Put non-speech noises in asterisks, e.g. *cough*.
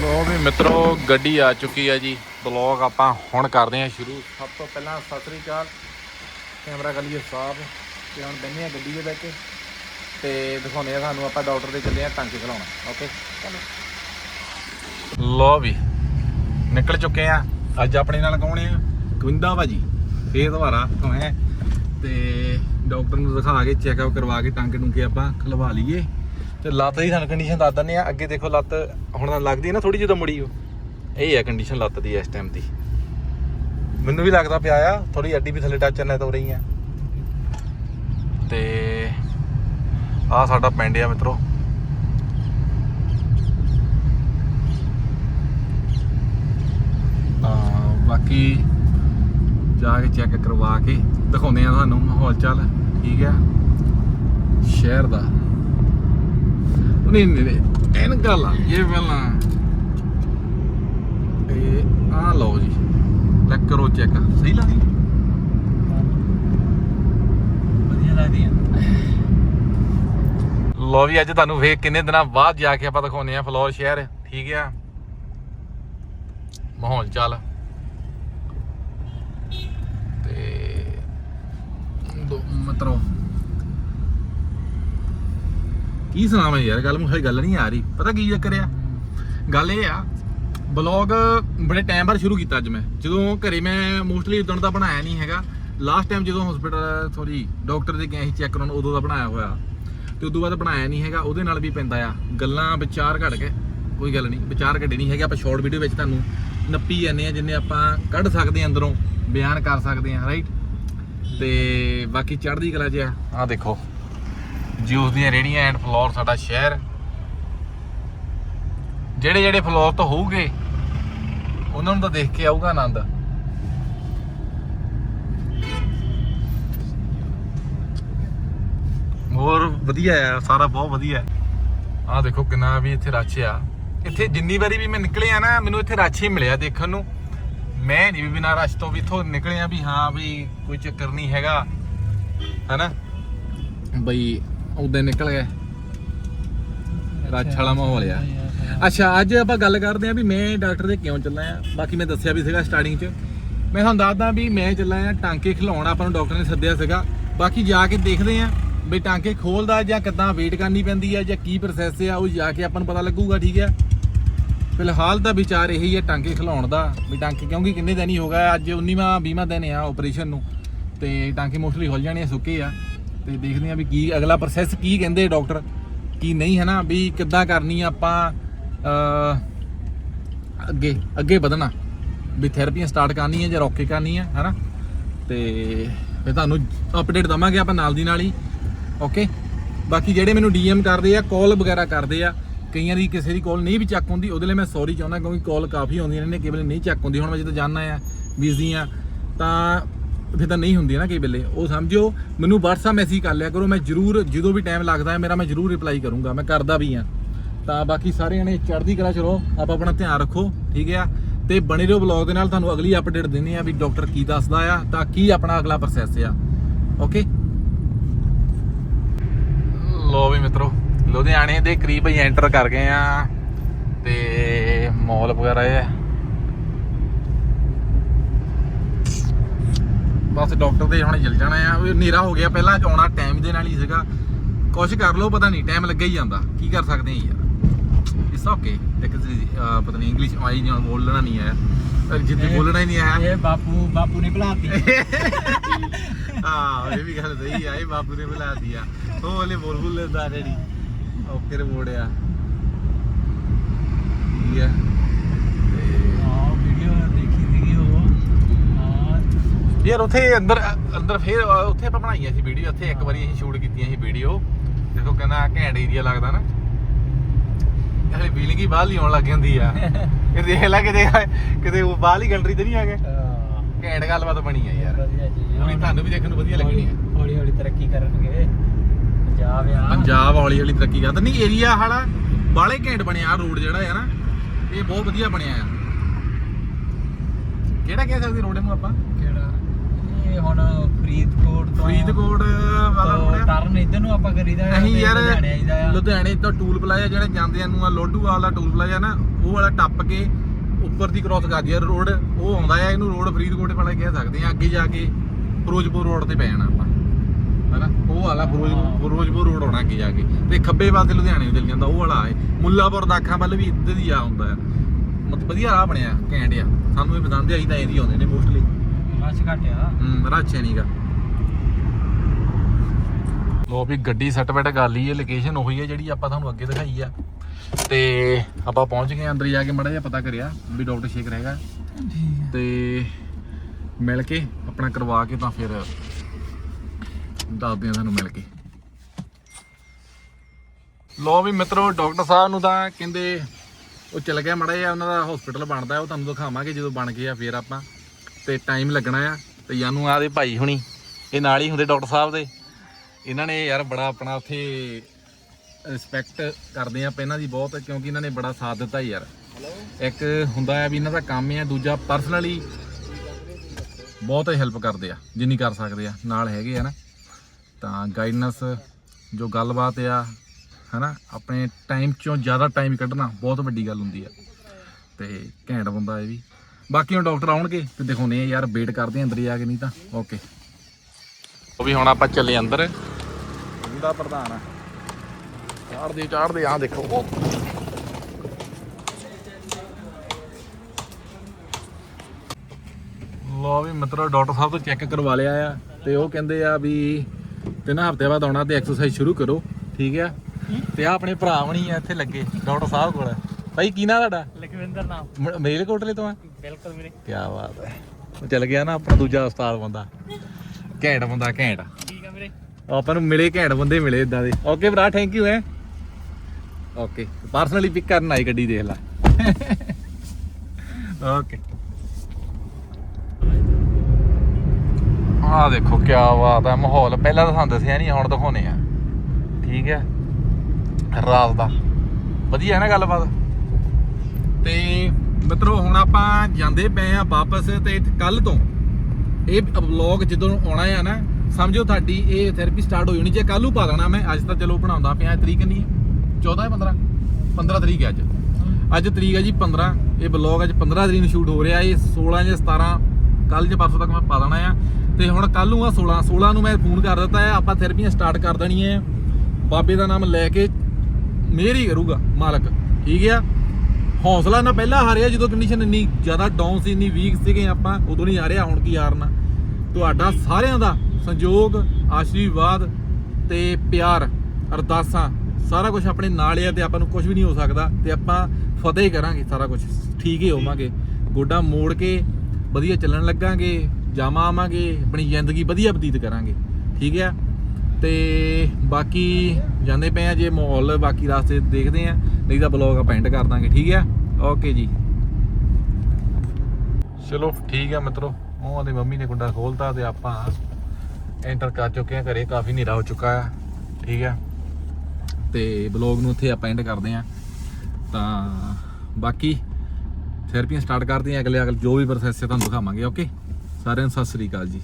ਲੋ ਵੀ ਮਿੱਤਰੋ, ਗੱਡੀ ਆ ਚੁੱਕੀ ਆ ਜੀ। ਬਲੌਗ ਆਪਾਂ ਹੁਣ ਕਰਦੇ ਹਾਂ ਸ਼ੁਰੂ। ਸਭ ਤੋਂ ਪਹਿਲਾਂ ਸਤਿ ਸ੍ਰੀ ਅਕਾਲ। ਕੈਮਰਾ ਕਰ ਲਈਏ ਸਾਫ਼। ਤੇ ਹੁਣ ਬੈਠੇ ਆ ਗੱਡੀ ਦੇ ਵਿੱਚ। ਤੇ ਦਿਖਾਉਂਦੇ ਆ ਤੁਹਾਨੂੰ ਆਪਾਂ ਡਾਕਟਰ ਦੇ ਚੱਲੇ ਆ ਟਾਂਕੇ ਖਲਾਉਣਾ ਓਕੇ ਚਲੋ ਲੋ ਵੀ, ਨਿਕਲ ਚੁੱਕੇ ਆ। ਅੱਜ ਆਪਣੇ ਨਾਲ ਕੌਣ ਆ? ਗਵਿੰਦਾ ਭਾਜੀ। ਫੇਰ ਦੁਬਾਰਾ ਹੈ। ਤੇ ਡਾਕਟਰ ਨੂੰ ਦਿਖਾ ਕੇ ਚੈੱਕਅਪ ਕਰਵਾ ਕੇ ਟਾਂਕੇ ਟੁੰਕੇ ਆਪਾਂ ਖਲਵਾ ਲਈਏ। ਤੇ ਲੱਤ ਦੀ ਸਾਨੂੰ ਕੰਡੀਸ਼ਨ ਦੱਸ ਦਿੰਦੇ ਆ ਅੱਗੇ ਦੇਖੋ ਲੱਤ ਹੁਣ ਤਾਂ ਲੱਗਦੀ ਨਾ ਥੋੜੀ ਜਿਹੀ ਮੁੜੀ ਉਹ। ਇਹ ਆ ਕੰਡੀਸ਼ਨ ਲੱਤ ਦੀ ਇਸ ਟਾਈਮ ਦੀ। ਮੈਨੂੰ ਵੀ ਲੱਗਦਾ ਪਿਆ ਆ ਥੋੜੀ ਅੱਡੀ ਵੀ ਥੱਲੇ ਟੱਚ ਕਰਨਾ ਤੋ ਰਹੀ ਆ। ਤੇ ਆ ਸਾਡਾ ਪਿੰਡ ਆ ਮਿੱਤਰੋ। ਤਾਂ ਬਾਕੀ ਜਾ ਕੇ ਚੈੱਕ ਕਰਵਾ ਕੇ ਦਿਖਾਉਂਦੇ ਆ ਤੁਹਾਨੂੰ ਮਾਹੌਲ ਚਾਲ, ਠੀਕ ਆ? ਸ਼ਹਿਰ ਦਾ। ਨਹੀਂ ਨਹੀਂ ਨਹੀਂ ਐਨ ਗੱਲ ਆ। ਇਹ ਪਹਿਲਾਂ ਇਹ ਆ ਲਓ ਜੀ ਲੈ ਕਰੋ ਚੈੱਕ ਸਹੀ ਲੱਗਦੀ? ਵਧੀਆ ਲੱਗਦੀ ਆ। ਲੋ ਵੀ ਅੱਜ ਤੁਹਾਨੂੰ ਫੇਰ ਕਿੰਨੇ ਦਿਨਾਂ ਬਾਅਦ ਜਾ ਕੇ ਆਪਾਂ ਦਿਖਾਉਂਦੇ ਆ ਫਲੋਰ ਸ਼ਹਿਰ। ਠੀਕ ਆ? ਮਾਹੌਲ ਚੱਲ। ਤੇ ਦੋ ਮਤਰੋ ਕੀ ਸੁਣਾਵਾਂ ਯਾਰ, ਗੱਲ ਮੈਨੂੰ ਹਜੇ ਗੱਲ ਨਹੀਂ ਆ ਰਹੀ। ਪਤਾ ਕੀ ਚੱਕਰ ਆ? ਗੱਲ ਇਹ ਆ ਬਲੌਗ ਬੜੇ ਟਾਈਮ ਬਾਅਦ ਸ਼ੁਰੂ ਕੀਤਾ ਅੱਜ ਮੈਂ। ਜਦੋਂ ਘਰੇ ਮੈਂ ਮੋਸਟਲੀ ਉਦੋਂ ਦਾ ਬਣਾਇਆ ਨਹੀਂ ਹੈਗਾ। ਲਾਸਟ ਟਾਈਮ ਜਦੋਂ ਹਸਪੀਟਲ ਸੌਰੀ ਡਾਕਟਰ ਦੇ ਗਏ ਸੀ ਚੈੱਕ ਕਰਾਉਣ, ਉਦੋਂ ਦਾ ਬਣਾਇਆ ਹੋਇਆ। ਤੇ ਉਦੋਂ ਬਾਅਦ ਬਣਾਇਆ ਨਹੀਂ ਹੈਗਾ, ਉਹਦੇ ਨਾਲ ਵੀ ਪੈਂਦਾ ਆ। ਗੱਲਾਂ ਵਿਚਾਰ ਘਟ ਗਏ, ਕੋਈ ਗੱਲ ਨਹੀਂ, ਵਿਚਾਰ ਘਟੇ ਨਹੀਂ ਹੈਗੇ। ਆਪਾਂ ਸ਼ਾਰਟ ਵੀਡੀਓ ਵਿੱਚ ਤੁਹਾਨੂੰ ਨੱਪੀ ਜਾਂਦੇ ਆ, ਜਿੰਨੇ ਆਪਾਂ ਕੱਢ ਸਕਦੇ ਆ ਅੰਦਰੋਂ, ਬਿਆਨ ਕਰ ਸਕਦੇ ਆ ਰਾਈਟ ਤੇ ਬਾਕੀ ਚੜ੍ਹਦੀ ਕਲਾ 'ਚ ਆ। ਆਹ ਦੇਖੋ। ਜੂਸ ਦੀਆਂ ਰੇੜੀਆਂ ਐਂਡ ਫਲੋਰ ਸਾਡਾ ਸ਼ਹਿਰ, ਜਿਹੜੇ ਜਿਹੜੇ ਫਲੋਰ ਤੋਂ ਹੋਊਗੇ, ਉਹਨਾਂ ਨੂੰ ਤਾਂ ਦੇਖ ਕੇ ਆਊਗਾ ਆਨੰਦ। ਹੋਰ ਵਧੀਆ ਆ, ਸਾਰਾ ਬਹੁਤ ਵਧੀਆ। ਆਹ ਦੇਖੋ ਕਿੰਨਾ ਵੀ ਇੱਥੇ ਰੱਛ ਆ। ਇੱਥੇ ਜਿੰਨੀ ਵਾਰੀ ਵੀ ਮੈਂ ਨਿਕਲਿਆ ਨਾ, ਮੈਨੂੰ ਇੱਥੇ ਰੱਛ ਹੀ ਮਿਲਿਆ ਦੇਖਣ ਨੂੰ। ਮੈਂ ਨਹੀਂ ਵੀ ਬਿਨਾਂ ਰੱਛ ਤੋਂ ਵੀ ਇੱਥੋਂ ਨਿਕਲਿਆ ਵੀ ਹਾਂ ਵੀ ਕੋਈ ਚੱਕਰ ਨਹੀਂ ਹੈਗਾ। ਹੈਨਾ? ਬਈ ਉਦੋਂ ਨਿਕਲ ਗਏ। ਰੱਛ ਵਾਲਾ ਮਾਹੌਲ ਆ। ਅੱਛਾ ਅੱਜ ਆਪਾਂ ਗੱਲ ਕਰਦੇ ਆਂ ਵੀ ਮੈਂ ਡਾਕਟਰ ਦੇ ਕਿਉਂ ਚੱਲਾ ਆ। ਬਾਕੀ ਮੈਂ ਦੱਸਿਆ ਵੀ ਸੀਗਾ ਸਟਾਰਟਿੰਗ 'ਚ। ਮੈਂ ਤੁਹਾਨੂੰ ਦੱਸਦਾ ਵੀ ਮੈਂ ਚੱਲਾ ਆ ਟਾਂਕੇ ਖਿਲਾਉਣ ਆਪਾਂ ਨੂੰ ਡਾਕਟਰ ਨੇ ਸੱਦਿਆ ਸੀਗਾ। ਬਾਕੀ ਜਾ ਕੇ ਦੇਖਦੇ ਆਂ ਵੀ ਟਾਂਕੇ ਖੋਲਦਾ ਜਾਂ ਕਿੱਦਾਂ ਵੇਟ ਕਰਨੀ ਪੈਂਦੀ ਆ ਜਾਂ ਕੀ ਪ੍ਰੋਸੈਸ ਆ ਉਹ ਜਾ ਕੇ ਆਪਾਂ ਨੂੰ ਪਤਾ ਲੱਗੂਗਾ ਠੀਕ ਆ। ਫਿਲਹਾਲ ਤਾਂ ਵਿਚਾਰ ਇਹੀ ਹੈ ਟਾਂਕੇ ਖਿਲਾਉਣ ਦਾ ਵੀ ਟਾਂਕੇ ਕਿਉਂਕਿ ਕਿੰਨੇ ਦਿਨ ਹੀ ਹੋ ਗਏ ਅੱਜ 19ਵਾਂ 20ਵਾਂ ਦਿਨ ਆ ਆਪਰੇਸ਼ਨ ਨੂੰ। ਤੇ ਟਾਂਕੇ ਮੋਸਟਲੀ ਖੁੱਲ ਜਾਣੇ ਆ ਸੁੱਕੇ ਆ। ਤੇ ਦੇਖਦੇ ਆ ਵੀ ਕੀ ਅਗਲਾ ਪ੍ਰੋਸੈਸ ਕੀ ਕਹਿੰਦੇ ਡਾਕਟਰ ਕੀ ਨਹੀਂ ਹੈ ਨਾ ਵੀ ਕਿੱਦਾਂ ਕਰਨੀ ਆਪਾਂ ਅੱਗੇ ਅੱਗੇ ਵਧਣਾ। ਵੀ ਥੈਰੇਪੀਆਂ ਸਟਾਰਟ ਕਰਨੀ ਹੈ ਜਾਂ ਰੋਕੇ ਕਰਨੀ ਹੈ ਹੈਨਾ? ਤੇ ਮੈਂ ਤੁਹਾਨੂੰ ਅਪਡੇਟ ਦਵਾਂਗੇ ਆਪਾਂ ਨਾਲ ਦੀ ਨਾਲ ਹੀ ਓਕੇ ਬਾਕੀ ਜਿਹੜੇ ਮੈਨੂੰ ਡੀਐਮ ਕਰਦੇ ਆ ਕਾਲ ਵਗੈਰਾ ਕਰਦੇ ਆ, ਕਈਆਂ ਦੀ ਕਿਸੇ ਦੀ ਕਾਲ ਨਹੀਂ ਵੀ ਚੱਕ ਹੁੰਦੀ, ਉਹਦੇ ਲਈ ਮੈਂ ਸੌਰੀ ਚਾਹੁੰਦਾ, ਕਿਉਂਕਿ ਕਾਲ ਕਾਫੀ ਆਉਂਦੀਆਂ ਨੇ ਕੇਵਲ ਨਹੀਂ ਚੱਕ ਹੁੰਦੀ। ਹੁਣ ਮੈਂ ਜਦੋਂ ਜਾਣਦਾ ਆ ਬਿਜ਼ੀ ਆ, ਤਾਂ ਫਿਰ ਤਾਂ ਨਹੀਂ ਹੁੰਦੀ ਨਾ ਕਈ ਵੇਲੇ। ਉਹ ਸਮਝਿਓ, ਮੈਨੂੰ WhatsApp ਮੈਸੇਜ ਕਰ ਲਿਆ ਕਰੋ, ਮੈਂ ਜਰੂਰ, ਜਦੋਂ ਵੀ ਟਾਈਮ ਲੱਗਦਾ ਹੈ, ਮੇਰਾ ਮੈਂ ਜਰੂਰ ਰਿਪਲਾਈ ਕਰੂੰਗਾ, ਮੈਂ ਕਰਦਾ ਵੀ ਆ ਤਾਂ ਬਾਕੀ ਸਾਰੇ ਜਣੇ ਚੜ੍ਹਦੀ ਕਲਾ ਚਲੋ ਆਪ ਆਪਣਾ ਧਿਆਨ ਰੱਖੋ, ਠੀਕ ਆ? ਤੇ ਬਣੇ ਰਹੋ ਬਲੌਗ ਦੇ ਨਾਲ, ਤੁਹਾਨੂੰ ਅਗਲੀ ਅਪਡੇਟ ਦਿੰਦੇ ਆ ਵੀ ਡਾਕਟਰ ਕੀ ਦੱਸਦਾ ਆ, ਤਾਂ ਕੀ ਆਪਣਾ ਅਗਲਾ ਪ੍ਰੋਸੈਸ ਆ। ਓਕੇ ਲੋ ਵੀ ਮਿੱਤਰੋ, ਲੁਧਿਆਣੇ ਦੇ ਕਰੀਬ ਹੀ ਐਂਟਰ ਕਰ ਗਏ ਆ, ਤੇ ਮਾਲ ਵਗੈਰਾ ਇਹ ਬਸ ਡਾਕਟਰ ਦੇ ਹੁਣ ਜਲ ਜਾਣਾ ਆ। ਉਹ ਹਨੇਰਾ ਹੋ ਗਿਆ ਪਹਿਲਾਂ ਆਉਣਾ ਟਾਈਮ ਦੇ ਨਾਲ ਹੀ ਸੀਗਾ। ਕੁਛ ਕਰ ਲਓ ਪਤਾ ਨਹੀਂ ਟਾਈਮ ਲੱਗਾ ਹੀ ਜਾਂਦਾ। ਕੀ ਕਰ ਸਕਦੇ ਆ ਯਾਰ? ਇਟਸ ਓਕੇ ਇੱਕ ਪਤਾ ਨਹੀਂ ਇੰਗਲਿਸ਼ ਆਈ ਜਾਂ ਬੋਲਣਾ ਨਹੀਂ ਆਇਆ। ਪਰ ਜਿੱਦੇ ਬੋਲਣਾ ਹੀ ਨਹੀਂ ਆਇਆ। ਇਹ ਬਾਪੂ ਬਾਪੂ ਨੇ ਭੁਲਾਤੀ। *laughs* ਹਾਂ ਇਹ ਵੀ ਗੱਲ ਸਹੀ ਆ। ਇਹ ਬਾਪੂ ਨੇ ਬੁਲਾ ਦਿਆ ਉਹ ਵਾਲੇ ਬੋਲ ਬੋਲ ਲੈਂਦਾ ਡੈਡੀ। ਓਕੇ ਰੇ ਮੋੜਿਆ। ਠੀਕ ਆ ਤੇ ਹਾਂ ਵੀਡੀਓ ਦੇਖੀ ਸੀਗੀ ਉਹ ਹਾਂ ਯਾਰ ਉੱਥੇ ਅੰਦਰ ਅੰਦਰ ਫੇਰ ਉੱਥੇ ਆਪਾਂ ਬਣਾਈਆਂ ਸੀ ਵੀਡੀਓ ਉੱਥੇ ਇੱਕ ਵਾਰੀ ਅਸੀਂ ਸ਼ੂਟ ਕੀਤੀਆਂ ਸੀ ਵੀਡੀਓ ਦੇਖੋ ਕਹਿੰਦਾ ਘੈਂਟ ਏਰੀਆ ਲੱਗਦਾ ਨਾ। ਹਲੇ ਫੀਲਿੰਗ ਹੀ ਬਾਹਰ ਹੀ ਆਉਣ ਲੱਗ ਜਾਂਦੀ ਆ। *laughs* ਇਹ ਦੇਖ ਲੈ ਕਿਤੇ ਕਿਤੇ ਉਹ ਬਾਹਰਲੀ ਕੰਟਰੀ ਤੇ ਨਹੀਂ ਆ ਗਏ। ਘੈਂਟ ਗੱਲਬਾਤ ਬਣੀ ਆ ਯਾਰ। ਉਹੀ ਤੁਹਾਨੂੰ ਵੀ ਦੇਖਣ ਨੂੰ ਵਧੀਆ ਲੱਗਣੀ ਆ। ਹੌਲੀ ਹੌਲੀ ਤਰੱਕੀ ਕਰਨਗੇ। ਪੰਜਾਬ ਆ। ਪੰਜਾਬ ਹੌਲੀ ਹੌਲੀ ਤਰੱਕੀ ਕਰਦਾ ਨਹੀਂ ਏਰੀਆ ਹਾਲਾ ਬਾਲੇ ਘੈਂਟ ਬਣਿਆ ਰੋਡ ਜਿਹੜਾ ਹੈ ਨਾ। ਇਹ ਬਹੁਤ ਵਧੀਆ ਬਣਿਆ ਆ। ਕਿਹੜਾ ਕਹਿ ਸਕਦੇ ਰੋਡ ਨੂੰ ਆਪਾਂ? ਕਿਹੜਾ? ਕੇ ਹੁਣ ਫਰੀਦਕੋਟ ਤੋਂ ਫਰੀਦਕੋਟ ਵਾਲਾ ਤੋਂ ਮੁੜਿਆ ਟਰਨ ਇੱਧਰ ਨੂੰ ਆਪਾਂ ਕਰੀਦਾ ਅਸੀਂ ਤੇ ਯਾਰ ਲੁਧਿਆਣੇ ਤੋਂ ਟੂਲ ਪਲਾਜ਼ਾ ਜਿਹੜੇ ਜਾਂਦੇ ਨੂੰ ਆ ਲੋਡੂਵਾਲ ਦਾ ਟੂਲ ਪਲਾਜ਼ਾ ਨਾ ਉਹ ਵਾਲਾ ਟੱਪ ਕੇ ਉੱਪਰ ਦੀ ਕ੍ਰਾਸ ਕਰਦੀ ਆ ਰੋਡ ਉਹ ਆਉਂਦਾ ਆ ਇਹਨੂੰ ਰੋਡ ਫਰੀਦਕੋਟ ਵਾਲਾ ਕਹਿ ਸਕਦੇ ਆ ਅੱਗੇ ਜਾ ਕੇ ਫਿਰੋਜ਼ਪੁਰ ਰੋਡ ਤੇ ਪੈ ਜਾਣਾ ਆਪਾਂ। ਹੈਨਾ? ਉਹ ਵਾਲਾ ਫਿਰੋਜ਼ ਫਿਰੋਜ਼ਪੁਰ ਰੋਡ ਆਉਣਾ ਅੱਗੇ ਜਾ ਕੇ। ਤੇ ਖੱਬੇ ਪਾਸੇ ਲੁਧਿਆਣੇ ਨੂੰ ਚਲ ਜਾਂਦਾ ਉਹ ਵਾਲਾ ਹੈ। ਮੁੱਲਾਪੁਰ ਦਾਖਾਂ ਵੱਲ ਵੀ ਇੱਧਰ ਦੀ ਆ ਹੁੰਦਾ। ਮਤਲਬ ਵਧੀਆ ਰਾਹ ਬਣਿਆ ਘੈਂਟ ਆ। ਸਾਨੂੰ ਇਹ ਬਤਾਉਂਦੇ ਆਈ ਤਾਂ ਇਹਦੀ ਆਉਂਦੇ ਨੇ ਮੋਸਟਲੀ ਰਸ਼ ਘਟਿਆ ਹੂੰ ਨਹੀਂਗਾ ਲੋ ਵੀ ਗੱਡੀ ਸੈੱਟ ਬੈਠ ਕਰ ਲਈ ਹੈ ਲੋਕੇਸ਼ਨ ਉਹੀ ਹੈ ਜਿਹੜੀ ਆਪਾਂ ਤੁਹਾਨੂੰ ਅੱਗੇ ਦਿਖਾਈ ਆ। ਤੇ ਆਪਾਂ ਪਹੁੰਚ ਗਏ ਅੰਦਰ ਜਾ ਕੇ ਮੜਾ ਜਿਹਾ ਪਤਾ ਕਰਿਆ ਵੀ ਡਾਕਟਰ ਸ਼ੇਖਰ ਹੈਗਾ ਤੇ ਮਿਲ ਕੇ ਆਪਣਾ ਕਰਵਾ ਕੇ ਤਾਂ ਫਿਰ ਦੱਸਦੇ ਆ ਤੁਹਾਨੂੰ ਮਿਲ ਕੇ। ਲੋ ਵੀ ਮਿੱਤਰੋ ਡਾਕਟਰ ਸਾਹਿਬ ਨੂੰ ਤਾਂ ਕਹਿੰਦੇ ਉਹ ਚਲ ਗਿਆ ਮੜਾ ਜਿਹਾ ਉਹਨਾਂ ਦਾ ਹਸਪੀਟਲ ਬਣਦਾ ਉਹ ਤੁਹਾਨੂੰ ਦਿਖਾਵਾਂਗੇ ਜਦੋਂ ਬਣ ਗਿਆ ਫਿਰ ਆਪਾਂ। ਤੇ ਟਾਈਮ ਲੱਗਣਾ ਆ ਤੇ ਜਾਨੂੰ ਆਦੇ ਭਾਈ ਹੁਣੀ, ਇਹ ਨਾਲ ਹੀ ਹੁੰਦੇ ਡਾਕਟਰ ਸਾਹਿਬ ਦੇ। ਇਹਨਾਂ ਨੇ ਯਾਰ ਬੜਾ ਆਪਣਾ ਉੱਥੇ ਰਿਸਪੈਕਟ ਕਰਦੇ ਆ ਪਹਿਲਾਂ ਦੀ ਬਹੁਤ, ਕਿਉਂਕਿ ਇਹਨਾਂ ਨੇ ਬੜਾ ਸਾਥ ਦਿੱਤਾ ਯਾਰ। ਇੱਕ ਹੁੰਦਾ ਆ ਵੀ ਇਹਨਾਂ ਦਾ ਕੰਮ ਆ, ਦੂਜਾ ਪਰਸਨਲੀ ਬਹੁਤ ਹੈਲਪ ਕਰਦੇ ਆ, ਜਿੰਨੀ ਕਰ ਸਕਦੇ ਆ, ਨਾਲ ਹੈਗੇ ਆ ਨਾ। ਤਾਂ ਗਾਈਡਨੈਸ ਜੋ ਗੱਲਬਾਤ ਆ, ਹਨਾ, ਆਪਣੇ ਟਾਈਮ ਚੋਂ ਜ਼ਿਆਦਾ ਟਾਈਮ ਕੱਢਣਾ ਬਹੁਤ ਵੱਡੀ ਗੱਲ ਹੁੰਦੀ ਆ। ਤੇ ਘੈਂਟ ਬੰਦਾ ਇਹ ਵੀ। ਬਾਕੀ ਹੁਣ ਡਾਕਟਰ ਆਉਣਗੇ ਤੇ ਦਿਖਾਉਨੇ ਆ ਯਾਰ ਵੇਟ ਕਰਦੇ ਆ ਅੰਦਰ ਜਾ ਕੇ ਨਹੀਂ ਤਾਂ। ਓਕੇ ਉਹ ਵੀ ਹੁਣ ਆਪਾਂ ਚੱਲੇ ਅੰਦਰ। ਇਹਦਾ ਪ੍ਰਧਾਨ ਆ। ਚਾੜਦੇ ਚਾੜਦੇ ਆ ਦੇਖੋ। ਉਹ ਲੋ ਵੀ ਮਿੱਤਰੋ ਡਾਕਟਰ ਸਾਹਿਬ ਤੋਂ ਚੈੱਕ ਕਰਵਾ ਲਿਆ ਆ ਤੇ ਉਹ ਕਹਿੰਦੇ ਆ ਵੀ ਤਿੰਨ ਹਫ਼ਤੇ ਬਾਅਦ ਆਉਣਾ ਤੇ ਐਕਸਰਸਾਈਜ਼ ਸ਼ੁਰੂ ਕਰੋ ਠੀਕ ਆ? ਤੇ ਆ ਆਪਣੇ ਭਰਾ ਵਣੀ ਆ ਇੱਥੇ ਲੱਗੇ ਡਾਕਟਰ ਸਾਹਿਬ ਕੋਲ। ਭਾਈ ਕੀ ਨਾਂ ਤੁਹਾਡਾ? ਲਖਵਿੰਦਰ ਨਾਮ। ਮਲੇਰਕੋਟਲੇ ਤੋਂ ਆ? ਬਿਲਕੁਲ ਵੀਰੇ। ਕੀ ਬਾਤ ਹੈ। ਉਹ ਚੱਲ ਗਿਆ ਨਾ ਆਪਣਾ ਦੂਜਾ ਉਸਤਾਦ ਬੰਦਾ। ਘੈਂਟ ਬੰਦਾ ਘੈਂਟ। ਠੀਕ ਆ ਵੀਰੇ। ਆਪਾਂ ਨੂੰ ਮਿਲੇ ਘੈਂਟ ਬੰਦੇ ਮਿਲੇ ਇਦਾਂ ਦੇ। ਓਕੇ ਭਰਾ ਥੈਂਕ ਯੂ ਹੈ। ਓਕੇ ਪਰਸਨਲੀ ਪਿਕ ਕਰਨ ਆਈ ਗੱਡੀ ਦੇਖ ਲੈ। ਓਕੇ। ਆ ਦੇਖੋ ਕੀ ਬਾਤ ਹੈ ਮਾਹੌਲ। ਪਹਿਲਾਂ ਤਾਂ ਸਾਨੂੰ ਦੱਸਿਆ ਨਹੀਂ ਹੁਣ ਦਿਖਾਉਨੇ ਆ। ਠੀਕ ਹੈ। ਰਾਤ ਦਾ। ਵਧੀਆ ਹੈ ਨਾ ਗੱਲਬਾਤ। ਤੇ ਮਿੱਤਰੋ, ਹੁਣ ਆਪਾਂ ਜਾਂਦੇ ਪਏ ਆ ਵਾਪਸ ਤੇ ਕੱਲ ਤੋਂ। ਇਹ ਵਲੌਗ ਜਦੋਂ ਆਉਣਾ ਆ ਨਾ, ਸਮਝੋ ਤੁਹਾਡੀ ਇਹ ਥੈਰੇਪੀ ਸਟਾਰਟ ਹੋ ਜਾਣੀ ਜੇ ਕੱਲ ਨੂੰ ਪਾ ਦੇਣਾ ਮੈਂ, ਅੱਜ ਤਾਂ ਚਲੋ ਬਣਾਉਂਦਾ ਪਿਆ ਤਰੀਕ ਨਹੀਂ 14 ਹੈ 15 15 ਤਰੀਕ ਹੈ ਅੱਜ। ਅੱਜ ਤਰੀਕ ਹੈ ਜੀ 15 ਇਹ ਵਲੌਗ ਅੱਜ 15 ਤਰੀਕ ਨੂੰ ਸ਼ੂਟ ਹੋ ਰਿਹਾ, ਇਹ 16 ਜਾਂ 17 ਕੱਲ ਜਾਂ ਪਰਸੋਂ ਤੱਕ ਮੈਂ ਪਾ ਦੇਣਾ ਆ। ਤੇ ਹੁਣ ਕੱਲ ਨੂੰ ਆ 16 16 ਨੂੰ ਮੈਂ ਫੋਨ ਕਰ ਦਿੱਤਾ ਹੈ ਆਪਾਂ ਥੈਰੇਪੀਆਂ ਸਟਾਰਟ ਕਰ ਦੇਣੀਆਂ ਆ ਬਾਬੇ ਦਾ ਨਾਮ ਲੈ ਕੇ ਮਿਹਰ ਹੀ ਕਰੂਗਾ ਮਾਲਕ। ਠੀਕ ਆ? ਹੌਸਲਾ ਨਾ ਪਹਿਲਾਂ ਹਾਰਿਆ, ਜਦੋਂ ਕੰਡੀਸ਼ਨ ਇੰਨੀ ਜ਼ਿਆਦਾ ਡਾਊਨ ਸੀ, ਇੰਨੀ ਵੀਕ ਸੀਗੇ ਆਪਾਂ, ਉਦੋਂ ਨਹੀਂ ਹਾਰਿਆ, ਹੁਣ ਕੀ ਹਾਰਨਾ। ਤੁਹਾਡਾ ਸਾਰਿਆਂ ਦਾ ਸੰਯੋਗ ਆਸ਼ੀਰਵਾਦ ਤੇ ਪਿਆਰ, ਅਰਦਾਸਾਂ, ਸਾਰਾ ਕੁਝ ਆਪਣੇ ਨਾਲ ਆ ਤੇ ਆਪਾਂ ਨੂੰ ਕੁਝ ਵੀ ਨਹੀਂ ਹੋ ਸਕਦਾ ਤੇ ਆਪਾਂ ਫਤਿਹ ਕਰਾਂਗੇ ਸਾਰਾ ਕੁਝ ਠੀਕ ਹੀ ਹੋਵਾਂਗੇ। ਗੋਡਾ ਮੋੜ ਕੇ ਵਧੀਆ ਚੱਲਣ ਲੱਗਾਂਗੇ ਜਾਮਾ ਆਵਾਂਗੇ, ਆਪਣੀ ਜ਼ਿੰਦਗੀ ਵਧੀਆ ਬਤੀਤ ਕਰਾਂਗੇ। ਠੀਕ ਆ? ਤੇ ਬਾਕੀ ਜਾਂਦੇ ਪਏ ਆ ਜੇ ਮਾਹੌਲ ਬਾਕੀ ਰਾਸਤੇ ਦੇਖਦੇ ਆ, ਨਹੀਂ ਤਾਂ ਬਲੌਗ ਆਪਾਂ ਐਂਡ ਕਰ ਦਾਂਗੇ, ਠੀਕ ਆ? ਓਕੇ ਜੀ। ਚਲੋ, ਠੀਕ ਆ ਮਿੱਤਰੋ। ਉਹ ਆਂਦੇ ਮੰਮੀ ਨੇ ਕੁੰਡਾ ਖੋਲਤਾ ਤੇ ਆਪਾਂ ਐਂਟਰ ਕਰ ਚੁੱਕੇ ਆ, ਘਰੇ ਕਾਫੀ ਹਨੇਰਾ ਹੋ ਚੁੱਕਾ ਆ, ਠੀਕ ਆ? ਤੇ ਬਲੌਗ ਨੂੰ ਇੱਥੇ ਆਪਾਂ ਐਂਡ ਕਰਦੇ ਆ। ਤਾਂ ਬਾਕੀ ਥੈਰੇਪੀਆਂ ਸਟਾਰਟ ਕਰਦੇ ਆ ਅਗਲੇ ਅਗਲੇ ਜੋ ਵੀ ਪ੍ਰੋਸੈਸ ਹੈ ਤੁਹਾਨੂੰ ਦਿਖਾਵਾਂਗੇ ਓਕੇ ਸਾਰਿਆਂ ਨੂੰ ਸਤਿ ਸ੍ਰੀ ਅਕਾਲ ਜੀ।